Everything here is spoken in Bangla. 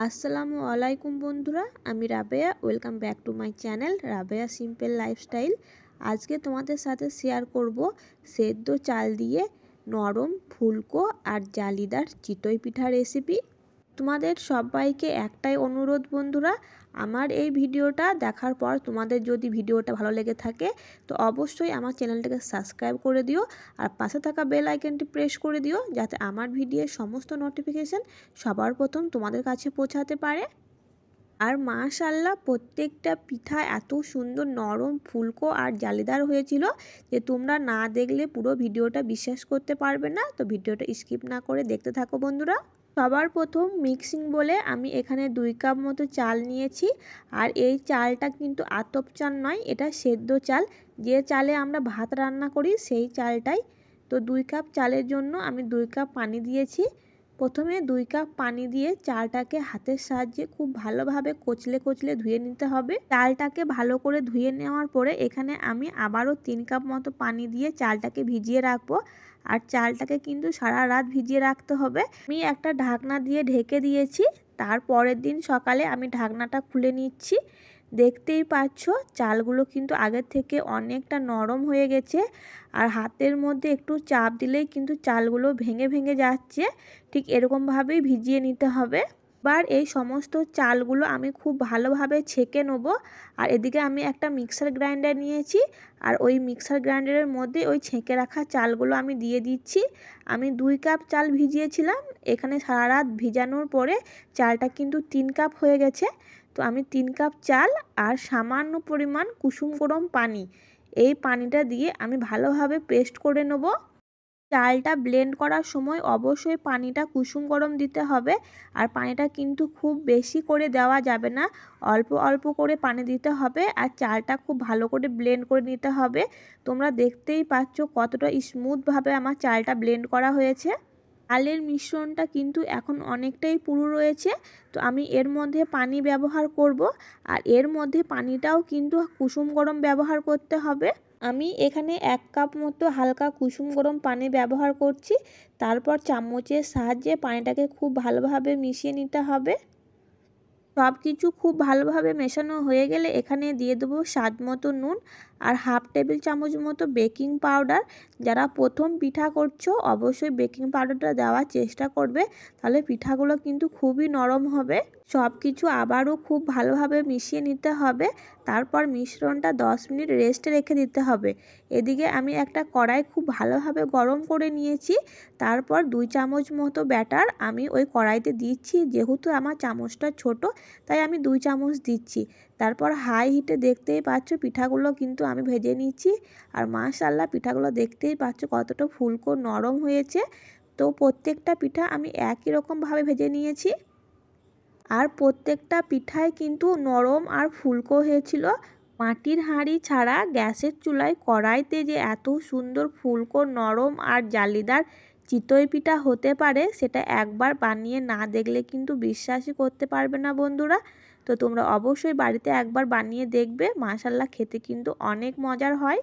আসসালামু আলাইকুম বন্ধুরা, আমি Rabeya welcome back to my channel Rabeya simple lifestyle আজকে তোমাদের সাথে শেয়ার করব সেদ্ধ চাল দিয়ে নরম ফুলকো আর জালিদার চিতই পিঠা রেসিপি তোমাদের সবাইকে একটাই অনুরোধ বন্ধুরা, আমার এই ভিডিওটা দেখার পর তোমাদের যদি ভিডিওটা ভালো লেগে থাকে, তো অবশ্যই আমার চ্যানেলটাকে সাবস্ক্রাইব করে দিও আর পাশে থাকা বেল আইকনটি প্রেস করে দিও যাতে আমার ভিডিওর সমস্ত নোটিফিকেশান সবার প্রথম তোমাদের কাছে পৌঁছাতে পারে। আর মাশাল্লাহ প্রত্যেকটা পিঠা এত সুন্দর নরম ফুলকো আর জালিদার হয়েছিল যে তোমরা না দেখলে পুরো ভিডিওটা বিশ্বাস করতে পারবে না। তো ভিডিওটা স্কিপ না করে দেখতে থাকো বন্ধুরা। সবার প্রথম মিক্সিং বলে আমি এখানে দুই কাপ মতো চাল নিয়েছি। আর এই চালটা কিন্তু আতপ চাল নয়, এটা সেদ্ধ চাল। যে চালে আমরা ভাত রান্না করি সেই চালটাই। তো দুই কাপ চালের জন্য আমি দুই কাপ পানি দিয়েছি। প্রথমে দুই কাপ পানি দিয়ে চালটাকে হাতের সাহায্যে খুব ভালোভাবে কচলে কচলে ধুয়ে নিতে হবে। চালটাকে ভালো করে ধুয়ে নেওয়ার পরে এখানে আমি আবারও তিন কাপ মতো পানি দিয়ে চালটাকে ভিজিয়ে রাখব। আর চালটাকে কিন্তু সারা রাত ভিজিয়ে রাখতে হবে। আমি একটা ঢাকনা দিয়ে ঢেকে দিয়েছি। তার পরের দিন সকালে আমি ঢাকনাটা খুলে নিচ্ছি। দেখতেই পাচ্ছ, চালগুলো কিন্তু আগের থেকে অনেকটা নরম হয়ে গেছে। আর হাতের মধ্যে একটু চাপ দিলেই কিন্তু চালগুলো ভেঙে ভেঙে যাচ্ছে। ঠিক এরকমভাবেই ভিজিয়ে নিতে হবে। এবার এই সমস্ত চালগুলো আমি খুব ভালোভাবে ছেঁকে নেব। আর এদিকে আমি একটা মিক্সার গ্রাইন্ডার নিয়েছি। আর ওই মিক্সার গ্রাইন্ডারের মধ্যে ওই ছেঁকে রাখা চালগুলো আমি দিয়ে দিচ্ছি। আমি দুই কাপ চাল ভিজিয়েছিলাম। এখানে সারা রাত ভিজানোর পরে চালটা কিন্তু তিন কাপ হয়ে গেছে। তো আমি তিন কাপ চাল আর সামান্য পরিমাণ কুসুম গরম পানি। এই পানিটা দিয়ে আমি ভালোভাবে পেস্ট করে নেব। চালটা ব্লেন্ড করার সময় অবশ্যই পানিটা কুসুম গরম দিতে হবে। আর পানিটা কিন্তু খুব বেশি করে দেওয়া যাবে না। অল্প অল্প করে পানি দিতে হবে আর চালটা খুব ভালো করে ব্লেন্ড করে নিতে হবে। তোমরা দেখতেই পাচ্ছ কতটা স্মুথভাবে আমার চালটা ব্লেন্ড করা হয়েছে। চালের মিশ্রণটা কিন্তু এখন অনেকটাই পুরো রয়েছে। তো আমি এর মধ্যে পানি ব্যবহার করব আর এর মধ্যে পানিটাও কিন্তু কুসুম গরম ব্যবহার করতে হবে। আমি এখানে এক কাপ মতো হালকা কুসুম গরম পানি ব্যবহার করছি। তারপর চামচের সাহায্যে পানিটাকে খুব ভালোভাবে মিশিয়ে নিতে হবে। সব কিছু খুব ভালোভাবে মেশানো হয়ে গেলে এখানে দিয়ে দেবো স্বাদ মতো নুন আর হাফ টেবিল চামচ মতো বেকিং পাউডার। যারা প্রথম পিঠা করছ, অবশ্যই বেকিং পাউডারটা দেওয়ার চেষ্টা করবে। তাহলে পিঠাগুলো কিন্তু খুবই নরম হবে। সব কিছু আবারও খুব ভালোভাবে মিশিয়ে নিতে হবে। তারপর মিশ্রণটা 10 মিনিট রেস্টে রেখে দিতে হবে। এদিকে আমি একটা কড়াই খুব ভালোভাবে গরম করে নিয়েছি। তারপর দুই চামচ মতো ব্যাটার আমি ওই কড়াইতে দিচ্ছি। যেহেতু আমার চামচটা ছোট, তাই আমি দুই চামচ দিচ্ছি। তারপর হাই হিটে দেখতেই পাচ্ছ, পিঠাগুলো কিন্তু আমি ভেজে নিচ্ছি। আর মাশাল্লাহ পিঠাগুলো দেখতেই পাচ্ছ কতটা ফুলকো নরম হয়েছে। তো প্রত্যেকটা পিঠা আমি একই রকমভাবে ভেজে নিয়েছি। আর প্রত্যেকটা পিঠায় কিন্তু নরম আর ফুলকো হয়েছিল। মাটির হাঁড়ি ছাড়া গ্যাসের চুলায় কড়াইতে যে এত সুন্দর ফুলকো নরম আর জালিদার চিতই পিঠা হতে পারে, সেটা একবার বানিয়ে না দেখলে কিন্তু বিশ্বাসই করতে পারবে না বন্ধুরা। তো তোমরা অবশ্যই বাড়িতে একবার বানিয়ে দেখবে মাশাল্লাহ খেতে কিন্তু অনেক মজার হয়।